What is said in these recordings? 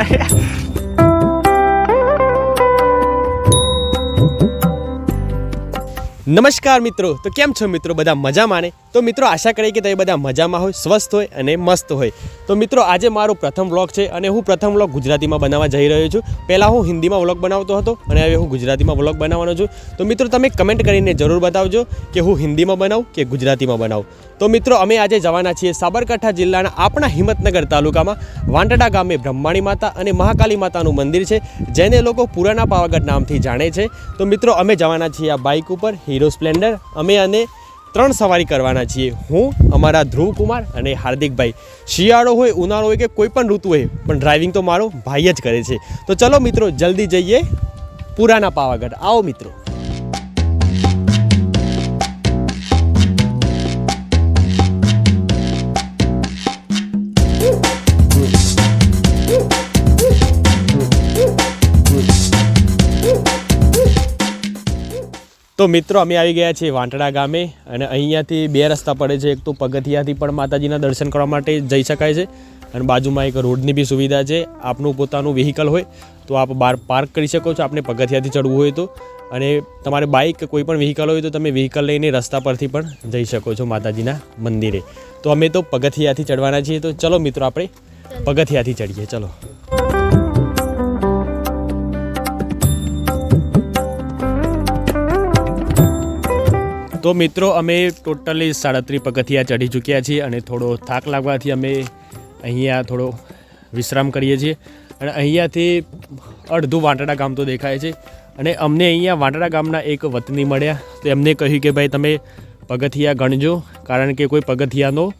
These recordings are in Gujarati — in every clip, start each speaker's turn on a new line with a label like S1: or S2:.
S1: that. નમસ્કાર મિત્રો, તો કેમ છો મિત્રો? બધા મજામાં ને? તો મિત્રો, આશા કરીએ કે તમે બધા મજામાં હોય, સ્વસ્થ હોય અને મસ્ત હોય. તો મિત્રો, આજે મારો પ્રથમ વ્લોગ છે અને હું પ્રથમ વ્લોગ ગુજરાતીમાં બનાવવા જઈ રહ્યો છું. પહેલાં હું હિન્દીમાં વ્લોગ બનાવતો હતો અને હવે હું ગુજરાતીમાં વ્લોગ બનાવવાનો છું. તો મિત્રો, તમે કમેન્ટ કરીને જરૂર બતાવજો કે હું હિન્દીમાં બનાવું કે ગુજરાતીમાં બનાવું. તો મિત્રો, અમે આજે જવાના છીએ સાબરકાંઠા જિલ્લાના આપણા હિંમતનગર તાલુકામાં વાંટડા ગામે બ્રહ્માણી માતા અને મહાકાલી માતાનું મંદિર છે, જેને લોકો પુરાના પાવાગઢ નામથી જાણે છે. તો મિત્રો, અમે જવાના છીએ આ બાઇક ઉપર હીરો સ્પ્લેન્ડર અમે અને ત્રણ સવારી કરવાના છીએ. હું, અમારા ધ્રુવ કુમાર અને હાર્દિકભાઈ. શિયાળો હોય, ઉનાળો હોય કે કોઈ પણ ઋતુ હોય, પણ ડ્રાઇવિંગ તો મારો ભાઈ જ કરે છે. તો ચલો મિત્રો, જલ્દી જઈએ પુરાના પાવાગઢ. આવો મિત્રો. તો મિત્રો, અમે આવી ગયા છીએ વાંટડા ગામે અને અહીંયાથી બે રસ્તા પડે છે. એક તો પગથિયાથી પણ માતાજીના દર્શન કરવા માટે જઈ શકાય છે અને બાજુમાં એક રોડની બી સુવિધા છે. આપનું પોતાનું વ્હીકલ હોય તો આપ બહાર પાર્ક કરી શકો છો. આપણે પગથિયાથી ચડવું હોય તો. અને તમારે બાઇક કોઈ પણ વ્હીકલ હોય તો તમે વ્હીકલ લઈને રસ્તા પરથી પણ જઈ શકો છો માતાજીના મંદિરે. તો અમે તો પગથિયાથી ચડવાના છીએ. તો ચલો મિત્રો, આપણે પગથિયાથી ચડીએ. ચલો. તો મિત્રો, અમે ટોટલી સાડત્રીસ પગથિયા ચઢી ચૂક્યા છીએ અને થોડો થાક લાગવાથી અમે અહીંયા થોડો વિશ્રામ કરીએ છીએ. અને અહીંયાથી અડધું વાંટડા ગામ તો દેખાય છે. અને અમને અહીંયા વાંટડા ગામના એક વતની મળ્યા. તો એમને કહ્યું કે, ભાઈ, તમે પગથિયા ગણજો, કારણ કે કોઈ પગથિયાનો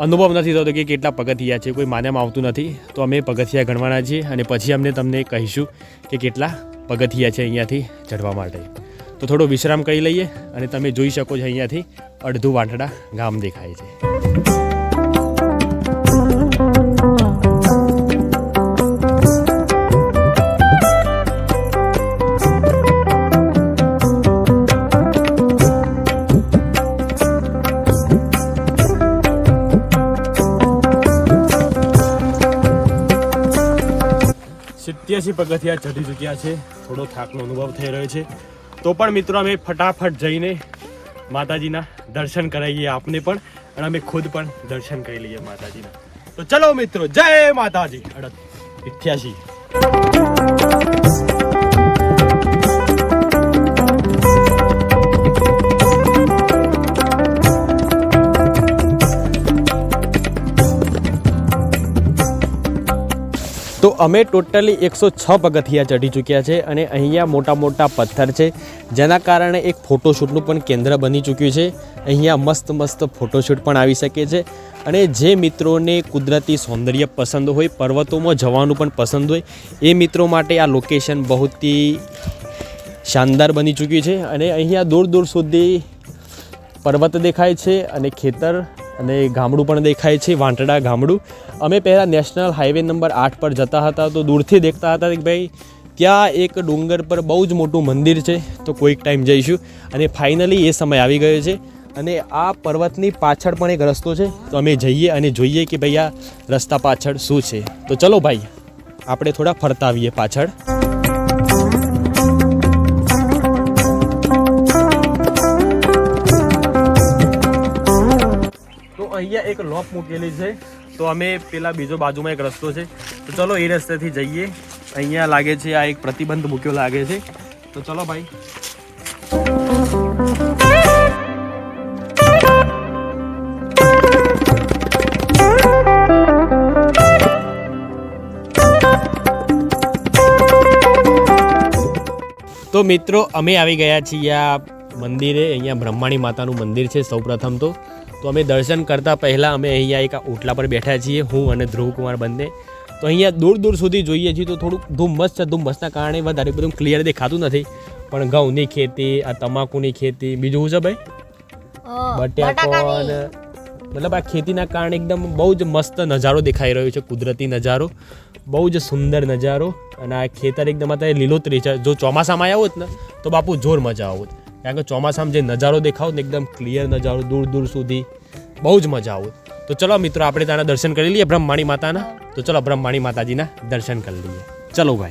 S1: અનુભવ નથી થતો કે કેટલા પગથિયા છે, કોઈ માન્યામાં આવતું નથી. તો અમે પગથિયા ગણવાના છીએ અને પછી અમને તમને કહીશું કે કેટલા પગથિયા છે અહીંયાથી ચડવા માટે. તો થોડો વિશ્રામ કરી લઈએ અને તમે જોઈ શકો છો અહીંયાથી અડધું વાંટડા ગામ દેખાય છે. સિત્યાસી પગથિયા ચઢી ચૂક્યા છે. થોડો થાકનો અનુભવ થઈ રહ્યો છે. તો પણ મિત્રો અમે ફટાફટ જઈને માતાજીના દર્શન કરાવીએ આપને પણ, અને અમે ખુદ પણ દર્શન કરી લઈએ માતાજીના. તો ચલો મિત્રો, જય માતાજી. અડત ઇઠ્યાસી. અમે ટોટલી એકસો છ પગથિયા ચઢી ચૂક્યા છે અને અહીંયા મોટા મોટા પથ્થર છે, જેના કારણે એક ફોટોશૂટનું પણ કેન્દ્ર બની ચૂક્યું છે. અહીંયા મસ્ત મસ્ત ફોટોશૂટ પણ આવી શકે છે અને જે મિત્રોને કુદરતી સૌંદર્ય પસંદ હોય, પર્વતોમાં જવાનું પણ પસંદ હોય, એ મિત્રો માટે આ લોકેશન બહુથી શાનદાર બની ચૂક્યું છે. અને અહીંયા દૂર દૂર સુધી પર્વત દેખાય છે અને ખેતર અને ગામડું પણ દેખાય છે, વાંટડા ગામડું. અમે પહેલાં નેશનલ હાઈવે નંબર આઠ પર જતા હતા તો દૂરથી દેખતા હતા કે ભાઈ, ત્યાં એક ડુંગર પર બહુ જ મોટું મંદિર છે, તો કોઈક ટાઈમ જઈશું. અને ફાઇનલી એ સમય આવી ગયો છે. અને આ પર્વતની પાછળ પણ એક રસ્તો છે, તો અમે જઈએ અને જોઈએ કે ભાઈ આ રસ્તા પાછળ શું છે. તો ચલો ભાઈ, આપણે થોડા ફરતા આવીએ પાછળ. અહીંયા એક લોપ મૂકેલી છે. તો અમે પેલા બીજો બાજુમાં એક રસ્તો છે. તો ચલો એ રસ્તેથી જઈએ. અહીંયા લાગે છે આ એક પ્રતિબંધ મૂક્યો લાગે છે. તો ચલો ભાઈ. તો મિત્રો, અમે આવી ગયા છીએ આ મંદિરે. અહીંયા બ્રહ્માણી માતાનું મંદિર છે સૌપ્રથમ તો. તો અમે દર્શન કરતાં પહેલાં અમે અહીંયા એક ઓટલા પર બેઠા છીએ હું અને ધ્રુવકુમાર બંને. તો અહીંયા દૂર દૂર સુધી જોઈએ છીએ તો થોડુંક ધુમ્મસ છે ધુમ્મસના કારણે વધારે બધું ક્લિયર દેખાતું નથી. પણ ઘઉંની ખેતી આ તમાકુની ખેતી બીજું શું છે ભાઈ? બટેકોન. મતલબ આ ખેતીના કારણે એકદમ બહુ જ મસ્ત નજારો દેખાઈ રહ્યો છે કુદરતી નજારો. બહુ જ સુંદર નજારો. અને આ ખેતર એકદમ અત્યારે લીલોતરી છે. જો ચોમાસામાં આવ્યો હોત ને તો બાપુ જોર મજા આવત. કારણ કે ચોમાસામાં જે નજારો દેખાવ ને એકદમ ક્લિયર નજારો દૂર દૂર સુધી, બહુ જ મજા આવું. તો ચલો મિત્રો, આપણે ત્યાંના દર્શન કરી લઈએ બ્રહ્માણી માતાના. તો ચલો બ્રહ્માણી માતાજીના દર્શન કરી લઈએ. ચલો ભાઈ.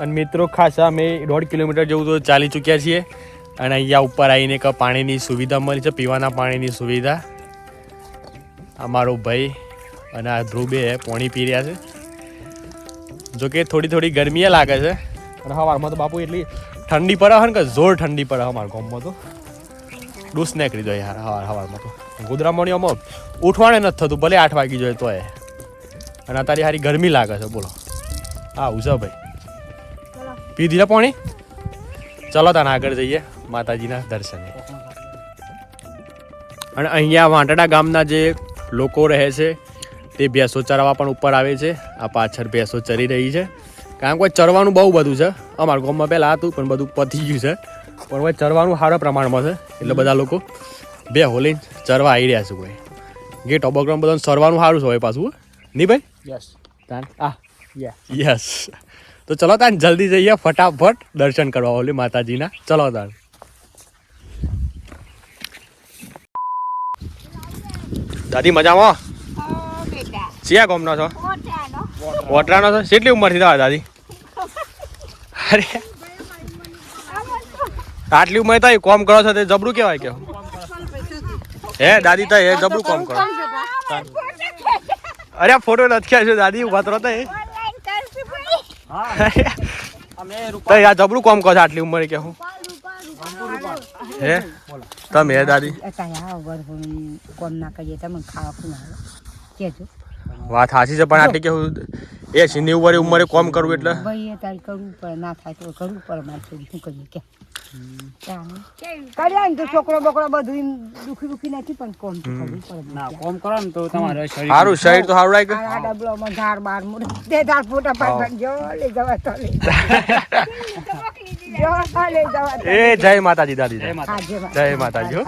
S1: અને મિત્રો, ખાસા અમે દોઢ કિલોમીટર જેવું તો ચાલી ચૂક્યા છીએ. અને અહીંયા ઉપર આવીને એક પાણીની સુવિધા મળી છે પીવાના પાણીની સુવિધા. અમારો ભાઈ અને આ ધ્રુવે પાણી પી રહ્યા છે. જોકે થોડી થોડી ગરમી એ લાગે છે. અને હવામાં તો બાપુ એટલી ઠંડી પડે ને કે જોર ઠંડી પડે અમારા ગામમાં તો. ડૂસ નીકળી જાય યાર હવાર હવારમાં તો. ગોદરામણી આમાં ઉઠવાને નથી થતું ભલે આઠ વાગી જોઈએ તોય. અને અત્યારે સારી ગરમી લાગે છે બોલો. હા ઉજા ભાઈ પી દીધા પાણી? ચલો તાને આગળ જઈએ. માતાજીના દર્શને અને અહીંયા વાંટડા ગામના જે લોકો રહે છે તે ભેંસો ચરવા પણ ઉપર આવે છે. આ પાછળ ભેંસો ચરી રહી છે. કારણ કે ચરવાનું બહુ બધું છે. અમારા ગામમાં પહેલાં હતું પણ બધું પતી ગયું છે. પણ હવે ચરવાનું સારા પ્રમાણમાં છે. એટલે બધા લોકો બે હોલી ચરવા આવી રહ્યા છે કોઈ. ગેટ ઓબોગ્રામ બધાને સરવાનું સારું છે હવે પાછું નહીં ભાઈ?
S2: યસ
S1: તાન આ. યસ તો ચલો તાન જલ્દી જઈએ ફટાફટ દર્શન કરવા ઓલી માતાજીના. ચલો તાન. દાદી મજામાં? સિયા ગામનો છો? વોટરાનો છો? કેટલી ઉંમરથી તમારી દાદી? અરે. આટલી ઉંમર થાય કોમ કરો છો તે જબરું કેવાય કે? હે દાદી તો એ જબરું કોમ કરો. અરે આ ફોટો નથી છે દાદી ઊભા તો હતા એ. જબરું કોમ કરો છો આટલી ઉંમરે કે હું? હે? તમે હે દાદી?
S3: કોમ ના કરીએ તમે ખાવા કેજો.
S1: વાત સાચી છે પણ આટલી કેવું એ છે ની ઉંમરે ઉંમરે કોમ કરવું એટલે?
S3: ભાઈ એ તારે કરવું પડે ના થાય તો કરવું પડે મારે થોડી શું કરીએ કે. કર્યા ને તો છોકરો બકરો બધું દુખી દુખી નથી પણ કોમ કરવું પડે.
S2: ના કોમ કરો ને તો તમારે શરીર
S1: સારું શરીર તો સારું રાખ્યું.
S3: આ ડબલોમાં ઝાડ બાર મુડ તે ધાર ફોટા પાડ જો લઈ જવા તો લઈ
S1: એ જય માતાજી દાદી
S2: જય માતા
S3: હા, જય
S1: જય માતાજી હો.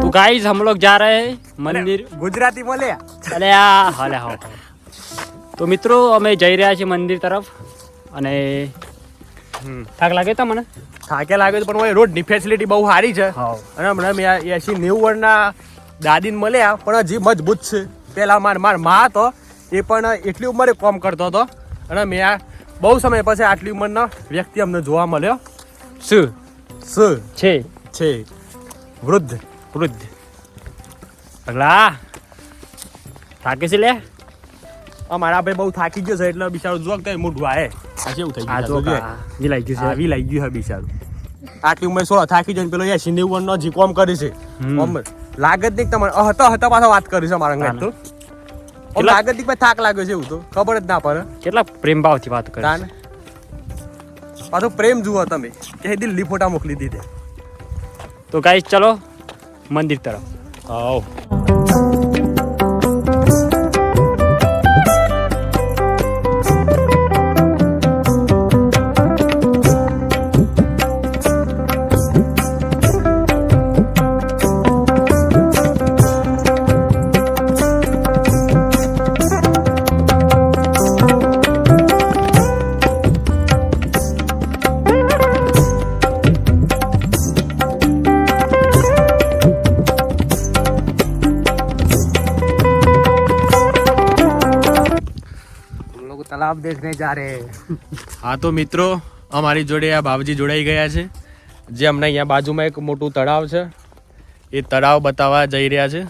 S2: तो गाइस हम लोग जा रहे हैं मंदिर
S1: ગુજરાતી બોલે
S2: અલે આ હાલે હા તો મિત્રો અમે જઈ રહ્યા છીએ મંદિર તરફ અને થાક લાગે તમને
S1: થાકે લાગે તો પણ હવે રોડની ફેસિલિટી બહુ સારી છે
S2: હા
S1: અને હમણાં મેં એસી નેવું વર્ષના દાદીને મળ્યા પણ હજી મજબૂત છે પેલા માર માર મા હતો એ પણ એટલી ઉંમરે કોમ કરતો હતો. અને મેં આ બહુ સમય પછી આટલી ઉંમરનો વ્યક્તિ અમને જોવા મળ્યો.
S2: શું
S1: શું
S2: છે.
S1: છે. વૃદ્ધ.
S2: વૃદ્ધ. પગલા થાકે છે લે?
S1: અમારા ભાઈ બહુ થાકી ગયો છે એટલે બિચારો જોક તો મોઢું આયે. આ કેવું થઈ
S2: આ
S1: ગયું
S2: જે લાગી ગયું છે.
S1: આવી લાગી ગયું છે બિચારું. આટલી ઉંમર સોળ થાકી જાય ને પેલો એસી નેવું નો હજી કોમ કરી છે. લાગે જ નહીં તમારે. હતા હતા પાછા વાત કરી છે મારા ઘર તો આમ
S2: કેટલા-
S1: લાગે જ નહીં કે ભાઈ થાક લાગ્યો છે એવું તો. ખબર જ ના પડે.
S2: કેટલા પ્રેમ ભાવથી વાત કરે
S1: તાન. પાછો પ્રેમ જુઓ તમે. કે દિલ્હી ફોટા મોકલી દીધે.
S2: તો ગાઈસ ચલો મંદિર તરફ.
S1: આવ.
S2: દેશને જારે
S1: હા તો મિત્રો અમારી જોડે આ બાબજી જોડાઈ ગયા છે જે અમને અહીંયા બાજુમાં એક મોટું તળાવ છે. એ તળાવ બતાવવા જઈ રહ્યા છે.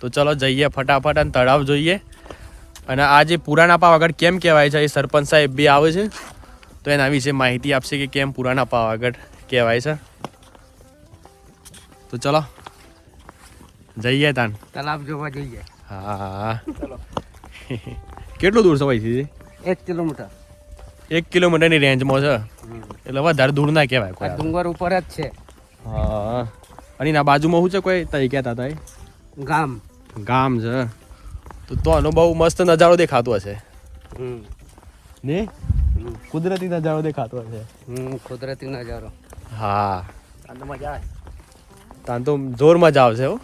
S1: તો ચલો જઈએ ફટાફટ અને તળાવ જોઈએ. અને આ જે પુરાણા પાવાગઢ કેમ કહેવાય છે એ સરપંચ સાહેબ બી આવે છે. તો એના વિશે માહિતી આપશે કે કેમ પુરાણા પાવાગઢ કહેવાય છે. તો ચલો જઈએ તાન.
S2: તળાવ જોવા જઈએ.
S1: હા. હા ચલો કેટલું દૂર સવાય છે?
S2: એક કિલોમીટર.
S1: એક કિલોમીટરની રેન્જમાં છે? એટલે વધારે દૂર ના કહેવાય કોઈ
S2: ડુંગર ઉપર જ છે.
S1: હા. અને એના બાજુમાં શું છે કોઈ? તઈ કહેતા હતા
S2: ગામ.
S1: ગામ છે. તો તો આનો બહુ મસ્ત નજારો દેખાતો હશે. ને? કુદરતી નજારો દેખાતો હશે.
S2: કુદરતી નજારો.
S1: હા.
S2: મજા આવે
S1: તાન તો જોર મજા આવશે
S3: હો.